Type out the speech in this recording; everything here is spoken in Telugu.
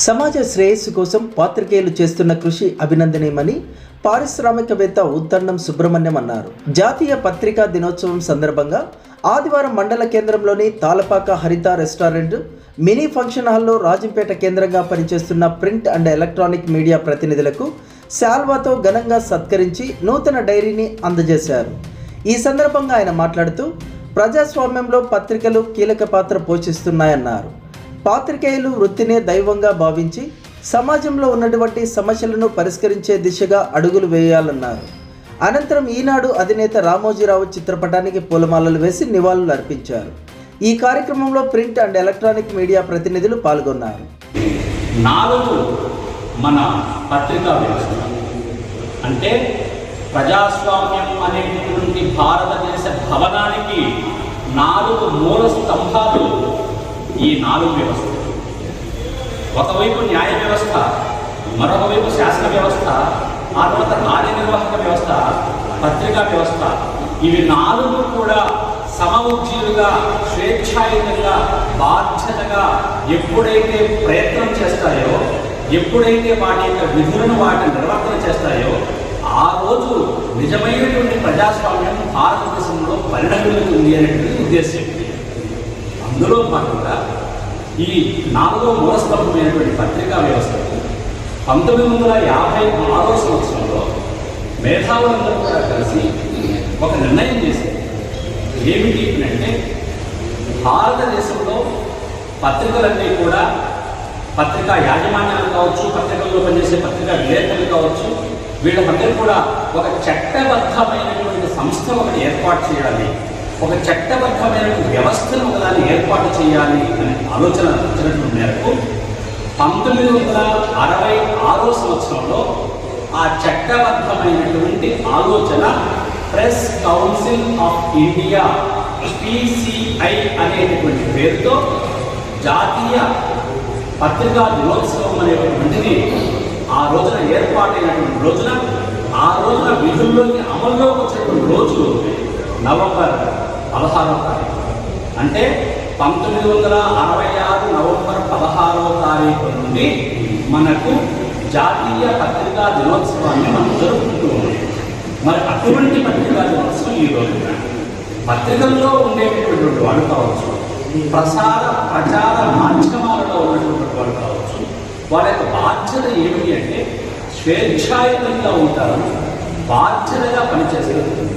సమాజ శ్రేయస్సు కోసం పాత్రికేయులు చేస్తున్న కృషి అభినందనీయమని పారిశ్రామికవేత్త ఉత్తండం సుబ్రహ్మణ్యం అన్నారు. జాతీయ పత్రికా దినోత్సవం సందర్భంగా ఆదివారం మండల కేంద్రంలోని Talapaka Haritha restaurant mini function హాల్లో రాజంపేట కేంద్రంగా పనిచేస్తున్న ప్రింట్ అండ్ ఎలక్ట్రానిక్ మీడియా ప్రతినిధులకు శాల్వాతో ఘనంగా సత్కరించి నూతన డైరీని అందజేశారు. ఈ సందర్భంగా ఆయన మాట్లాడుతూ ప్రజాస్వామ్యంలో పత్రికలు కీలక పాత్ర పోషిస్తున్నాయన్నారు. పాత్రికేయులు వృత్తినే దైవంగా భావించి సమాజంలో ఉన్నటువంటి సమస్యలను పరిష్కరించే దిశగా అడుగులు వేయాలన్నారు. అనంతరం ఈనాడు అధినేత రామోజీరావు చిత్రపటానికి పూలమాలలు వేసి నివాళులు అర్పించారు. ఈ కార్యక్రమంలో ప్రింట్ అండ్ ఎలక్ట్రానిక్ మీడియా ప్రతినిధులు పాల్గొన్నారు. నాలుగు మన పత్రికా వ్యవస్థ అంటే ప్రజాస్వామ్యం అనేటువంటి భారతదేశ భవనానికి నాలుగు మూల స్తంభాలు ఈ నాలుగు వ్యవస్థ ఒకవైపు న్యాయ వ్యవస్థ మరొక వైపు శాసన వ్యవస్థ ఆ తర్వాత కార్యనిర్వాహక వ్యవస్థ పత్రికా వ్యవస్థ. ఇవి నాలుగు కూడా సమ ఉద్యోగులుగా స్వేచ్ఛాయుతంగా బాధ్యతగా ఎప్పుడైతే ప్రయత్నం చేస్తాయో ఎప్పుడైతే వాటి యొక్క విధులను వాటిని నిర్వర్తన చేస్తాయో ఆ రోజు నిజమైనటువంటి ప్రజాస్వామ్యం భారతదేశంలో పరిణమిస్తుంది అనేటువంటి ఉద్దేశం అందులో భాగంగా ఈ నాలుగో మూలస్తంభమైనటువంటి పత్రికా వ్యవస్థకు పంతొమ్మిది వందల యాభై ఆరో సంవత్సరంలో మేధావులందరూ కూడా కలిసి ఒక నిర్ణయం చేసింది ఏమిటి అంటే భారతదేశంలో పత్రికలన్నీ కూడా పత్రికా యాజమాన్యాలు కావచ్చు పత్రికల్లో పనిచేసే పత్రికా విలేకరులు కావచ్చు వీళ్ళందరూ కూడా ఒక చట్టబద్ధమైనటువంటి సంస్థ ఒకటి ఏర్పాటు చేయాలి ఒక చట్టబద్ధమైన వ్యవస్థను ఒకదాన్ని ఏర్పాటు చేయాలి అనే ఆలోచన వచ్చినటువంటి మేరకు పంతొమ్మిది వందల అరవై ఆరో సంవత్సరంలో ఆ చట్టబద్ధమైనటువంటి ఆలోచన press council of India PCI అనేటటువంటి పేరుతో జాతీయ పత్రికా దినోత్సవం అనేటువంటిది ఆ రోజున ఏర్పాటైనటువంటి రోజున ఆ రోజున విధుల్లోకి అమల్లోకి వచ్చినటువంటి రోజు నవంబర్ పదహారవ తారీఖు. అంటే పంతొమ్మిది వందల అరవై ఆరు నవంబర్ పదహారవ తారీఖు నుండి మనకు జాతీయ పత్రికా దినోత్సవాన్ని మనం జరుపుకుంటూ ఉన్నాం. మరి అటువంటి పత్రికా దినోత్సవం ఈ రోజు పత్రికల్లో ఉండేటటువంటి వాళ్ళు కావచ్చు ప్రసార ప్రచార మాధ్యమాలలో ఉన్నటువంటి వాళ్ళు కావచ్చు వాళ్ళ యొక్క బాధ్యత ఏమిటి అంటే స్వేచ్ఛాయుతంగా ఉంటారు బాధ్యతగా పనిచేస్తారు.